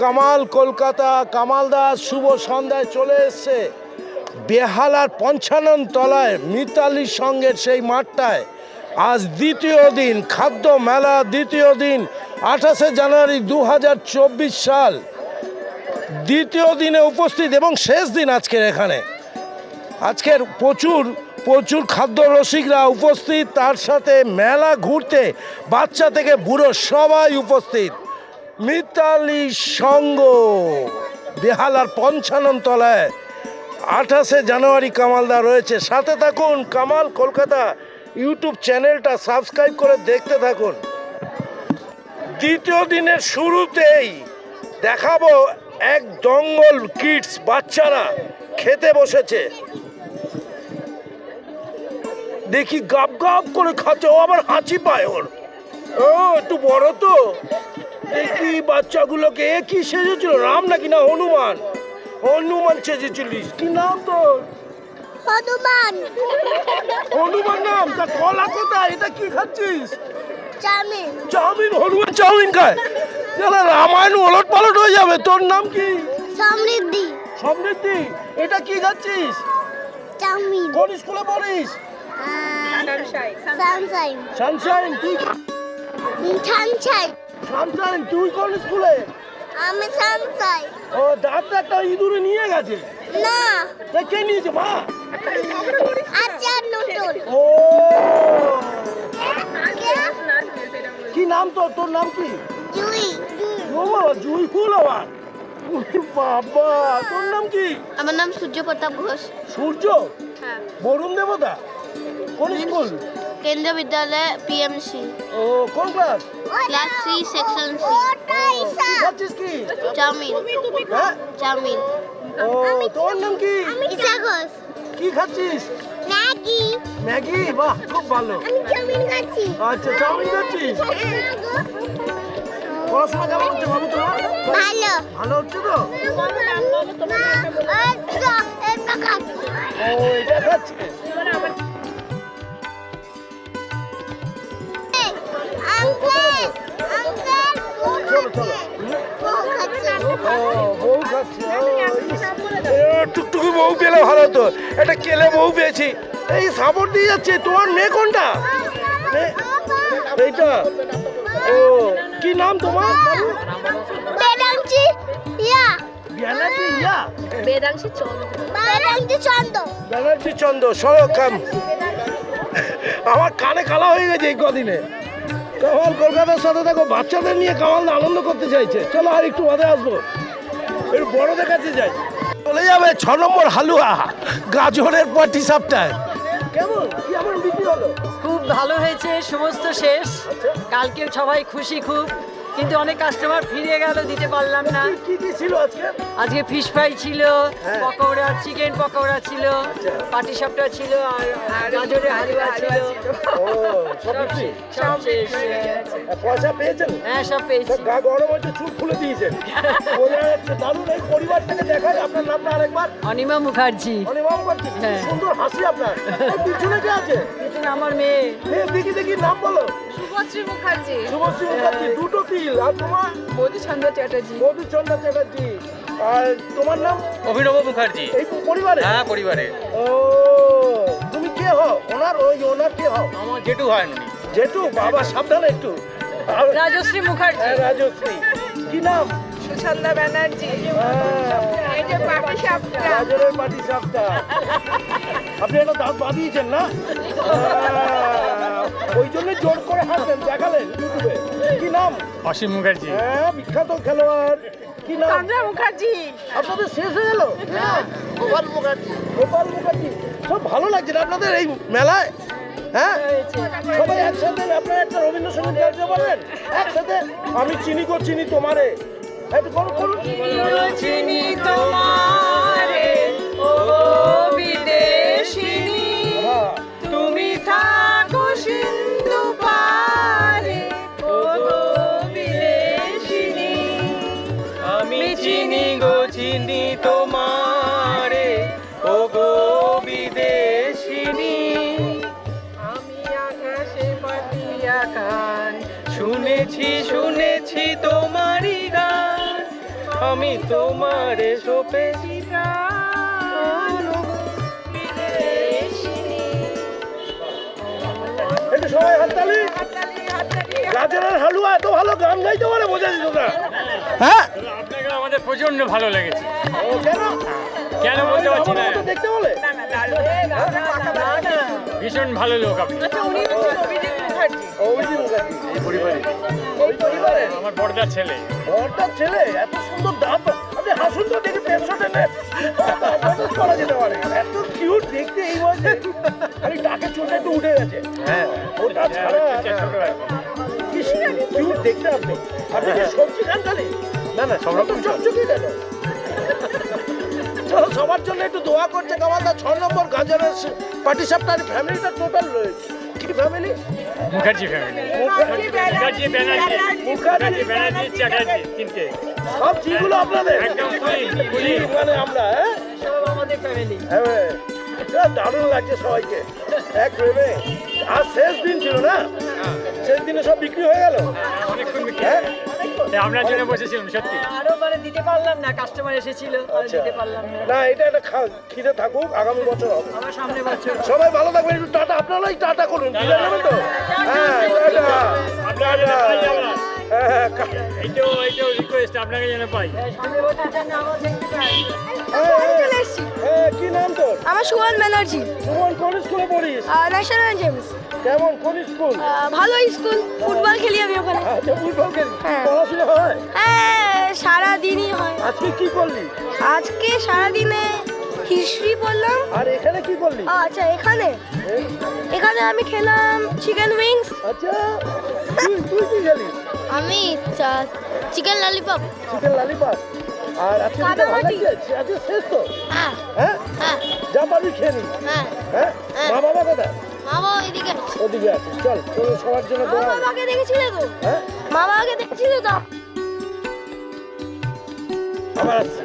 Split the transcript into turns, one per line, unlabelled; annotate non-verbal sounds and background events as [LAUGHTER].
কামাল কলকাতা, কামাল দাস শুভ সন্ধ্যায় চলে এসছে। বেহালার পঞ্চানন তলায় মিতালি সঙ্গের সেই মাঠটায়। আজ দ্বিতীয় দিন, খাদ্য মেলা দ্বিতীয় দিন, আঠাশে জানুয়ারি দু হাজার চব্বিশ সাল। দ্বিতীয় দিনে উপস্থিত এবং শেষ দিন আজকের এখানে। আজকের প্রচুর প্রচুর খাদ্য রসিকরা উপস্থিত, তার সাথে মেলা ঘুরতে বাচ্চা থেকে বুড়ো সবাই উপস্থিত। মিতালি সঙ্গ। বেহালার পঞ্চানন তলায়। আঠাশে জানুয়ারি কামালদা রয়েছে। সাথে থাকুন কামাল কলকাতা ইউটিউব চ্যানেলটা সাবস্ক্রাইব করে দেখতে থাকুন। দ্বিতীয় দিনের শুরুতেই দেখাবো এক দঙ্গল কিডস বাচ্চারা খেতে বসেছে। দেখি গাব গাব করে খাচ্ছে। ও আবার হাঁচি পায় ওর। ও, একটু বড় তো। দেখি বাচ্চাগুলোকে কি সেজেছিল? রাম নাকি না হনুমান? হনুমান সেজেছিলিস কি নাম তোর?
হনুমান।
হনুমান নাম? তা কলা কোথায়? এটা কি খাচ্ছিস?
চাউমিন।
চাউমিন? হনুমান চাউমিন খায়? তাহলে রামায়ণ ওলট পালট হয়ে যাবে। তোর নাম কি?
সমৃদ্ধি।
সমৃদ্ধি? এটা কি খাচ্ছিস?
চাউমিন।
কোন স্কুলে পড়িস?
সানশাইন।
সানশাইন। তুই
সানশাইন।
সানশাইন তুই কোন স্কুলে?
আমি সানশাইন
ও দাঁত একটা ইঁদুরে নিয়ে গেছে।
না।
তা কে নিয়েছে মা?
আচ্ছা নতুন।
ও। কি নাম তোর? তোর নাম কি?
জুই
ও বাবা জুই ফুল আবার। বাবা তোর নাম কি?
আমার নাম সূর্য প্রতাপ ঘোষ।
সূর্য?
হ্যাঁ।
বরুণ দেবতা? কোন স্কুল?
কেন্দ্রীয় বিদ্যালয় পিএমসি
ও কোন class
class three section C
খাচ্ছিস কি
চাউমিন।
হ্যাঁ?
চাউমিন।
ও তোর নাম কি?
ইসা ঘোষ
কি খাচ্ছিস?
ম্যাগি।
ম্যাগি? বাহ খুব ভালো।
আমি চাউমিন খাচ্ছি।
আচ্ছা চাউমিন খাচ্ছিস? পড়াশোনা কেমন হচ্ছে বাবু তোমার
ভালো।
ভালো হচ্ছে তো?
আচ্ছা এটা খাচ্ছি।
ও এটা খাচ্ছে। চলো চলো। টুকটুকি বউ পেলে ভালো হতো একটা কেলে বউ পেয়েছি? এই সাপোর্ট দিয়ে যাচ্ছে। তোমার মেয়ে কোনটা? এইটা? ও কি নাম তোমার?
বেদাংশি ইয়া।
ইয়া?
বেদাংশি চন্দ্র বেদাংশি চন্দ্র
চন্দ্র সরকাম আমার কানে কালা হয়ে গেছে এই কদিনে। কামাল কলকাতার সাথে দেখো বাচ্চাদের নিয়ে কামাল আনন্দ করতে চাইছে। চলো আর একটু বাদে আসব। একটু বড়দের কাছে যাই। চলে যাবে ছ নম্বর হালুয়া গাজরের পাটি সাপটায়। কেমন? কি আমার বিক্রি হলো?
খুব ভালো হয়েছে সমস্ত শেষ।
কালকের
কালকে সবাই খুশি খুব। কিন্তু অনেক কাস্টমার ফিরে গেল দিতে পারলাম না।
কি- কি ছিল আজকে?
আজকে ফিশ ফ্রাই ছিল
হ্যাঁ।
পকোড়া চিকেন পকোড়া ছিল
আচ্ছা।
পাটি সাপটা ছিল আর গাজরের হালুয়া ছিল।
ও সব?
সব
পয়সা পেয়েছেন?
হ্যাঁ সব পেয়েছি।
গা গরম হচ্ছে চুপ খুলে দিয়েছেন। বোঝা যাচ্ছে দারুণ এই পরিবারটাকে দেখায় আপনার নামটা আরেকবার।
অনিমা মুখার্জি।
অনিমা মুখার্জি
হ্যাঁ।
সুন্দর হাসি আপনার। পিছনে কে আছে?
এখানে আমার মেয়ে।
এ, দেখি দেখি নাম বলো।
শুভশ্রী মুখার্জি
শুভশ্রী মুখার্জি দুটো তিল আর তোমার?
মধুচন্দ্র চ্যাটার্জি।
মধুচন্দ্র চ্যাটার্জি। আর তোমার নাম?
অভিনব মুখার্জি।
এই পরিবারে?
হ্যাঁ পরিবারে।
ও তুমি কে হও? ওনার ওই ওনার কে হও?
আমার জেঠু হয় উনি।
জেঠু? বাবা সাবধানে একটু।
রাজশ্রী মুখার্জি।
হ্যাঁ, রাজশ্রী। কি নাম?
সুছন্দা ব্যানার্জি। এই যে পাপি সাপটা।
গাজরের পাটি সাপটা। আপনি একটা দাঁত বাঁধিয়েছেন না? [LAUGHS] ওই জন্য জোর করে হাসলেন দেখালেন ইউটিউবে। কি নাম?
অসীম মুখার্জি।
হ্যাঁ বিখ্যাত খেলোয়াড়। কি নাম?
চন্দ্রা মুখার্জি।
আপনাদের শেষ হয়ে গেল? গোপাল মুখার্জি। গোপাল মুখার্জি। সব ভালো লাগছে না আপনাদের এই মেলায়? হ্যাঁ? সবাই একসাথে আপনারা একটা রবীন্দ্রসঙ্গীত গাইতে পারবেন? একসাথে? আমি চিনি কো চিনি তোমারে। একটু করুন করুন।
চিনি তোমারে।
শুনেছি শুনেছি তোমারই গান। আমি তোমারে সোপে
একটু সবাই হাততালি। গাজরের হালুয়া এত ভালো গান গাইতে পারে বোঝা যেত না। হ্যাঁ?
আপনাকে আমাদের প্রচণ্ড ভালো লেগেছে।
কেন?
কেন বলতে পারছি না।
দেখতে বলে।
ভীষণ ভালো লোক আপনি।
মুখার্জি
অভিজিৎ মুখার্জি
এই পরিবারে?
ওই পরিবারে
আমার বড়দার ছেলে।
বড়টার ছেলে? এত সুন্দর দাঁত। আপনি হাসুন তো দেখি পেনশন টেনে করা যেতে পারে। এত কিউট দেখতে এই বয়সে। খালি ডাকে চোখে একটু উঠে গেছে। হ্যাঁ। ওটা ছাড়া
ছোট
কিউট দেখতে আপনি। আপনি সবজি খান খালি না না সব রকম চকচকে কেন? চলো সবার জন্য একটু দোয়া করছে। কামালদা ছ নম্বর গাজরের পার্টি সাপটার ফ্যামিলিটা টোটাল রয়েছে। কি ফ্যামিলি
মুখার্জি ফ্যামিলি মুখার্জি ব্যানার্জি। মুখার্জি ব্যানার্জি চ্যাটার্জি তিনটে।
সব জিগুলো আপনাদের?
একদম clean।
মানে আমরা হ্যাঁ?
সব আমাদের ফ্যামিলি
হ্যাঁ দারুণ লাগছে সবাইকে। এক প্রেমে। আর শেষ দিন ছিল না? শেষ দিনে সব বিক্রি হয়ে গেল?
অনেকক্ষণ বিক্রি
হ্যাঁ?
আপনার জন্য বসেছিলাম সত্যি।
আরও মানে দিতে পারলাম না কাস্টমার এসেছিল আর
আচ্ছা।
দিতে পারলাম না।
না এটা একটা খিদে থাকুক আগামী বছর হবে।
আবার সামনে বছর।
সবাই ভালো থাকবেন একটু টাটা। আপনারাই টাটা করুন বিদায় নেবেন তো? হ্যাঁ টাটা।
আমরা।
হ্যাঁ হ্যাঁ
এইটাও এইটাও রিকোয়েস্ট আপনাকে যেন পাই।
সামনে বছর জন্য আবার দেখতে পাই।
কি নাম তোর?
আমার সুমন ব্যানার্জি।
সুমন কোন স্কুলে পড়িস?
ন্যাশনাল গেমস
কেমন কোন স্কুল?
ভালো স্কুল ফুটবল খেলি আমি ওখানে।
আচ্ছা ফুটবল খেলি।
হ্যাঁ।
পড়াশোনা হয়?
হ্যাঁ সারাদিনই হয়।
আজকে কি করলি?
আজকে সারাদিনে হিস্ট্রি পড়লাম।
আর এখানে কি করলি?
আচ্ছা এখানে? এখানে আমি খেলাম চিকেন উইংস
আচ্ছা তুই তুই কি খেলি?
আমি চিকেন ললিপপ
চিকেন লালিপাপ আর আজকে ভালো লাগছে? আজকে শেষ তো?
হ্যাঁ
হ্যাঁ?
হ্যাঁ।
যা পারবি খেয়ে
হ্যাঁ।
হ্যাঁ?
হ্যাঁ।
বাবা
এদিকে
ওদিকে আছে। চল তোর সবার জন্য দোয়া।
বাবাকে দেখেছিলে তো?
হ্যাঁ?
মা বাবাকে দেখেছিলে তো?
আবার আসছি